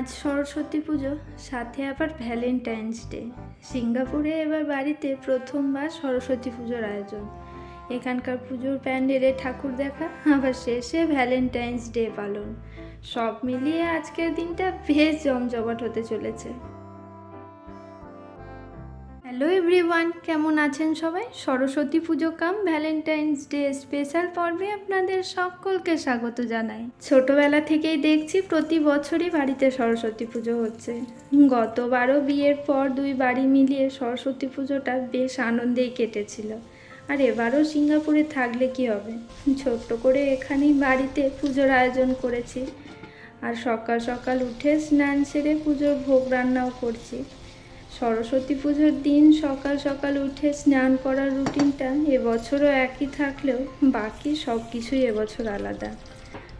আজ সরস্বতী পুজো, সাথে আবার ভ্যালেন্টাইন্স ডে সিঙ্গাপুরে এবার বাড়িতে প্রথমবার সরস্বতী পুজোর আয়োজন। এখানকার পুজোর প্যান্ডেলে ঠাকুর দেখা, আবার শেষে ভ্যালেন্টাইন্স ডে পালন। সব মিলিয়ে আজকের দিনটা বেশ জমজমাট হতে চলেছে। হ্যালো এভরিওয়ান কেমন আছেন সবাই? সরস্বতী পুজো কাম ভ্যালেন্টাইন্স ডে স্পেশাল পর্বে আপনাদের সকলকে স্বাগত জানাই। ছোটবেলা থেকেই দেখছি প্রতি বছরই বাড়িতে সরস্বতী পুজো হচ্ছে। গতবারও বিয়ের পর দুই বাড়ি মিলিয়ে সরস্বতী পুজোটা বেশ আনন্দেই কেটেছিল। আর এবারও সিঙ্গাপুরে থাকলে কি হবে? ছোট্ট করে এখানেই বাড়িতে পুজোর আয়োজন করেছি। আর সকাল সকাল উঠে স্নান সেরে পুজোর ভোগ রান্নাও করছি। সরস্বতী পুজোর দিন সকাল সকাল উঠে স্নান করার রুটিনটা এবছরও একই থাকলেও বাকি সব কিছুই এবছর আলাদা।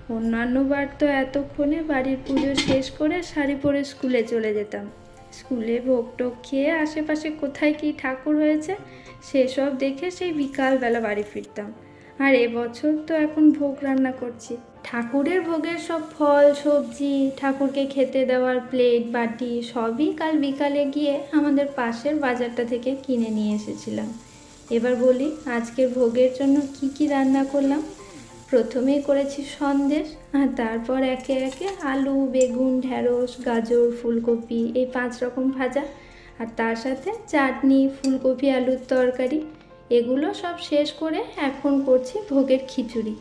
অন্যান্য বার তো এতক্ষণে বাড়ির পুজো শেষ করে শাড়ি পরে স্কুলে চলে যেতাম। স্কুলে ভোগ টোগ খেয়ে আশেপাশে কোথায় কী ঠাকুর হয়েছে সেসব দেখে সেই বিকালবেলা বাড়ি ফিরতাম। আর এবছর তো এখন ভোগ রান্না করছি। ঠাকুরের ভোগের সব ফল, সবজি, ঠাকুরকে খেতে দেওয়ার প্লেট বাটি, সবই কাল বিকালে গিয়ে আমাদের পাশের বাজারটা থেকে কিনে নিয়ে এসেছিলাম। এবার বলি, আজকের ভোগের জন্য কি কি রান্না করলাম? প্রথমেই করেছি সন্দেশ, আর তারপর একে একে আলু, বেগুন ঢ্যাঁড়স গাজর, ফুলকপি, এই পাঁচ রকম ভাজা। আর তার সাথে চাটনি, ফুলকপি, আলুর তরকারি, এগুলো সব শেষ করে এখন করছি ভোগের খিচুড়ি।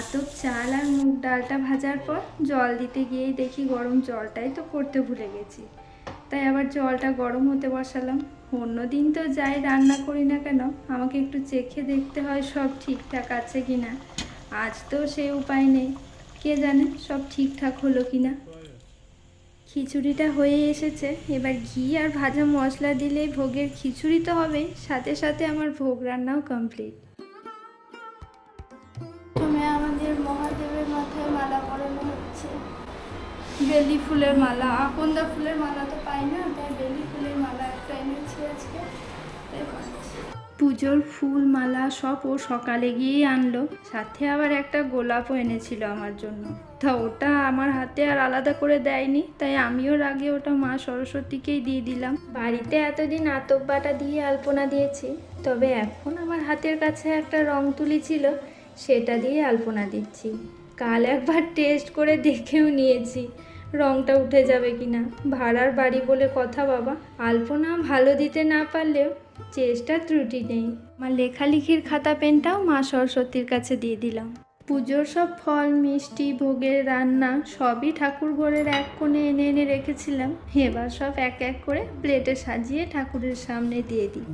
আতপ চাল আর মুগ ডালটা ভাজার পর জল দিতে গিয়েই দেখি গরম জলটাই তো করতে ভুলে গেছি। তাই আবার জলটা গরম হতে বসালাম। অন্য দিন তো যাই রান্না করি না কেন, আমাকে একটু চেখে দেখতে হয় সব ঠিকঠাক আছে কি না আজ তো সে উপায় নেই। কে জানে সব ঠিকঠাক হলো কি না খিচুড়িটা হয়ে এসেছে। এবার ঘি আর ভাজা মশলা দিলেই ভোগের খিচুড়ি তো হবেই। সাথে সাথে আমার ভোগ রান্নাও কমপ্লিট মাথায় মালা হচ্ছে। বেলি ফুলের মালা, আকন্দা ফুলের মালা তো পাই না, তাই বেলি ফুলের মালা একটা এনেছি আজকে পুজোর ফুল, মালা সব ও সকালে গিয়েই আনলো। সাথে আবার একটা গোলাপও এনেছিল আমার জন্য। তা ওটা আমার হাতে আর আলাদা করে দেয়নি, তাই আমিও রাগে ওটা মা সরস্বতীকেই দিয়ে দিলাম। বাড়িতে এতদিন আতব্বাটা দিয়ে আলপনা দিয়েছি, তবে এখন আমার হাতের কাছে একটা রং তুলি ছিল, সেটা দিয়ে আলপনা দিচ্ছি। কাল একবার টেস্ট করে দেখেও নিয়েছি। রংটা উঠে যাবে কি না ভাড়ার বাড়ি বলে কথা বাবা। আলপনা ভালো দিতে না পারলেও চেষ্টা ত্রুটি নেই। আমার লেখালেখির খাতা পেনটাও মা সরস্বতীর কাছে দিয়ে দিলাম। পুজোর সব ফল, মিষ্টি, ভোগের রান্না সবই ঠাকুর ঘরের এক কোণে এনে এনে রেখেছিলাম। এবার সব এক এক করে প্লেটে সাজিয়ে ঠাকুরের সামনে দিয়ে দিই।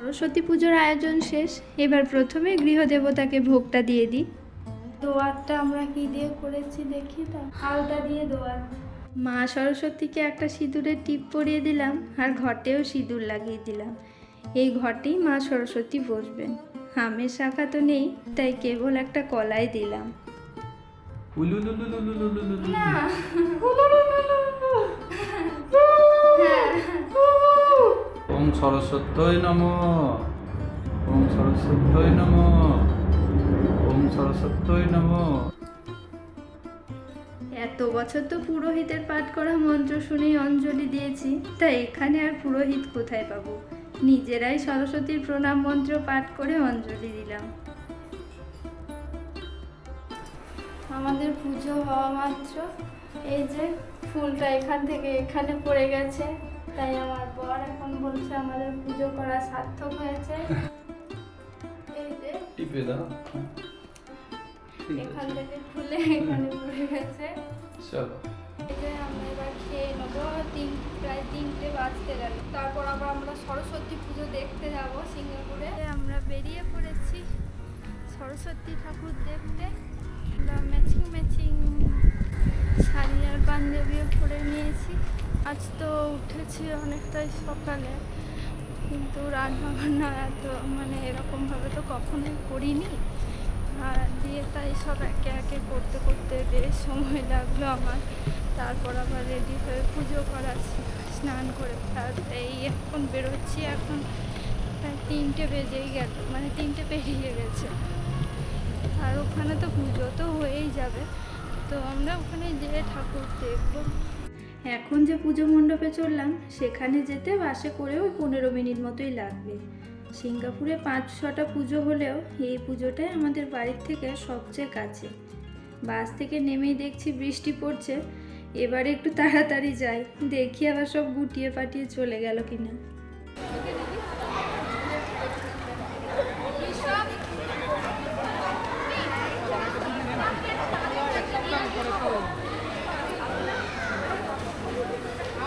সরস্বতী পুজোর আয়োজন শেষ এবার প্রথমে গৃহদেবতাকে ভোগটা দিয়ে দিই। দোয়ারটা আমরা কি দিয়ে করেছি দেখি তা? দিয়ে দোয়ার মা সরস্বতীকে একটা সিঁদুরের টিপ পরিয়ে দিলাম আর ঘটেও সিঁদুর লাগিয়ে দিলাম। এই ঘটেই মা সরস্বতী বসবেন। আমের শাখা তো নেই তাই কেবল একটা কলাই দিলাম। না সরস্বত্যই নম। ওম সরস্বত্যই নম। ওম সরস্বত্যই নম। এত বছর তো পুরোহিতের পাঠ করা মন্ত্র শুনেই অঞ্জলি দিয়েছি। তাই এখানে আর পুরোহিত কোথায় পাবো? নিজেরাই সরস্বতীর প্রণাম মন্ত্র পাঠ করে অঞ্জলি দিলাম। আমাদের পুজো হওয়া মাত্র। এই যে ফুলটা এখান থেকে এখানে পড়ে গেছে। তাই আমার বর এখন বলছে আমাদের পুজো করা সার্থক হয়েছে। এই যে টিপে দাও। এখান থেকে খুলে এখানে পড়ে গেছে। চলো। এই যে আমরা এবার খেয়ে নেব। তিন প্রায় তিনটে বাজতে গেল। তারপর আবার আমরা সরস্বতী পুজো দেখতে যাব সিঙ্গাপুরে। আমরা বেরিয়ে পড়েছি সরস্বতী ঠাকুর দেখতে। আমরা ম্যাচিং ম্যাচিং শাড়ি আর পাঞ্জাবিও পরে নিয়েছি। আজ তো উঠেছি অনেকটাই সকালে, কিন্তু রান্না বান্না এত মানে এরকমভাবে তো কখনোই করিনি। আর দিয়ে তাই সব একে একে করতে করতে বেশ সময় লাগল আমার। তারপর আবার রেডি হয়ে পুজো করা, স্নান করে তার এই এখন বেরোচ্ছি এখন প্রায় তিনটে বেজেই গেল মানে তিনটে পেরিয়ে গেছে। আর ওখানে তো পুজো তো হয়েই যাবে, তো আমরা ওখানে যেয়ে ঠাকুর দেখব। এখন যে পুজো মণ্ডপে চললাম, সেখানে যেতে বাসে করেও পনেরো মিনিট মতোই লাগবে। সিঙ্গাপুরে পাঁচ ছটা পুজো হলেও এই পুজোটাই আমাদের বাড়ির থেকে সবচেয়ে কাছে। বাস থেকে নেমেই দেখছি বৃষ্টি পড়ছে। এবারে একটু তাড়াতাড়ি যাই, দেখি আবার সব গুটিয়ে পাটিয়ে চলে গেল কিনা।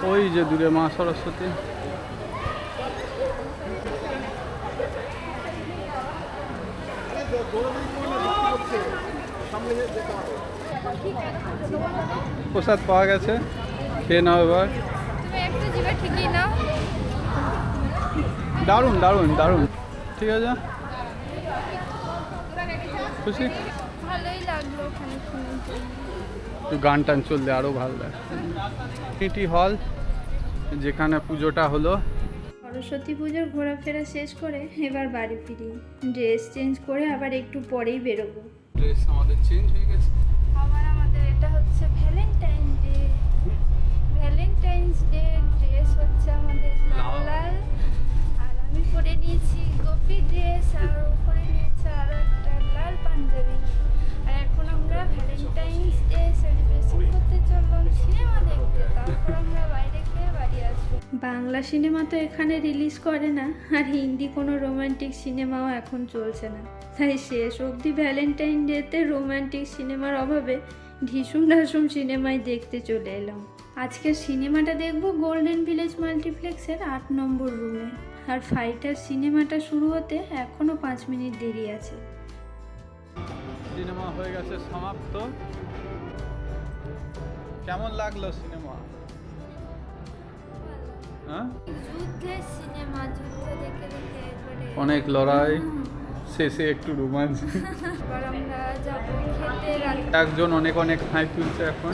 ওই যে দূরে মা সরস্বতী। প্রসাদ পাওয়া গেছে খেয়ে নাও এবার। দারুণ দারুণ দারুণ। ঠিক আছে? খুশি? ভালোই লাগল একটু গান টান চললে আরও ভালো লাগে। সিটি হল যেখানে পুজোটা হলো। সরস্বতী পুজোর ঘোরাফেরা শেষ করে এবার বাড়ি ফিরি। ড্রেস চেঞ্জ করে আবার একটু পরেই বেরোবো। ড্রেস আমাদের চেঞ্জ হয়ে গেছে। আবার আমাদের এটা হচ্ছে Valentine day Valentine's day dress হচ্ছে আমাদের লাল। লাল আর আমি পরে নিয়েছি গোপী ড্রেস আর ও পরে নিয়েছে আরও একটা লাল পাঞ্জাবি। আর এখন আমরা ভ্যালেন্টাইন্স বাংলা সিনেমা তো এখানে রিলিজ করে না, আর হিন্দি কোনো রোমান্টিক সিনেমাও এখন চলছে না। তাই শেষ অবধি ভ্যালেন্টাইন ডেতে রোমান্টিক সিনেমার অভাবে ঢিসুম ঢাসুম সিনেমায় দেখতে চলে এলাম। আজকের সিনেমাটা দেখব গোল্ডেন ভিলেজ মাল্টিপ্লেক্সের আট নম্বর রুমে। আর ফাইটার সিনেমাটা শুরু হতে এখনও পাঁচ মিনিট দেরি আছে। সিনেমা হয়ে গেছে সমাপ্ত। কেমন লাগল সিনেমা? হ্যাঁ? সিনেমা যুদ্ধ দেখে দেখে অনেক লড়াই শেষে একটু রোমাঞ্চ। একজন অনেক অনেক হাই তুলছে এখন।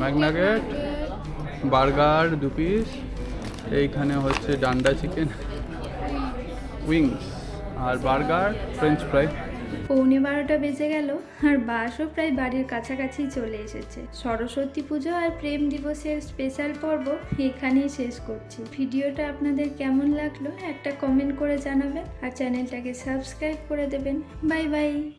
ম্যাগনাগেট বার্গার দু পিস এইখানে হচ্ছে ডান্ডা চিকেন। উইংস আর বার্গার ফ্রেঞ্চ ফ্রাই পৌনে বারোটা বেজে গেল আর বাসও প্রায় বাড়ির কাছাকাছি চলে এসেছে। সরস্বতী পুজো আর প্রেম দিবসের স্পেশাল পর্ব এখানেই শেষ করছি। ভিডিওটা আপনাদের কেমন লাগল একটা কমেন্ট করে জানাবেন আর চ্যানেলটাকে সাবস্ক্রাইব করে দেবেন। Bye bye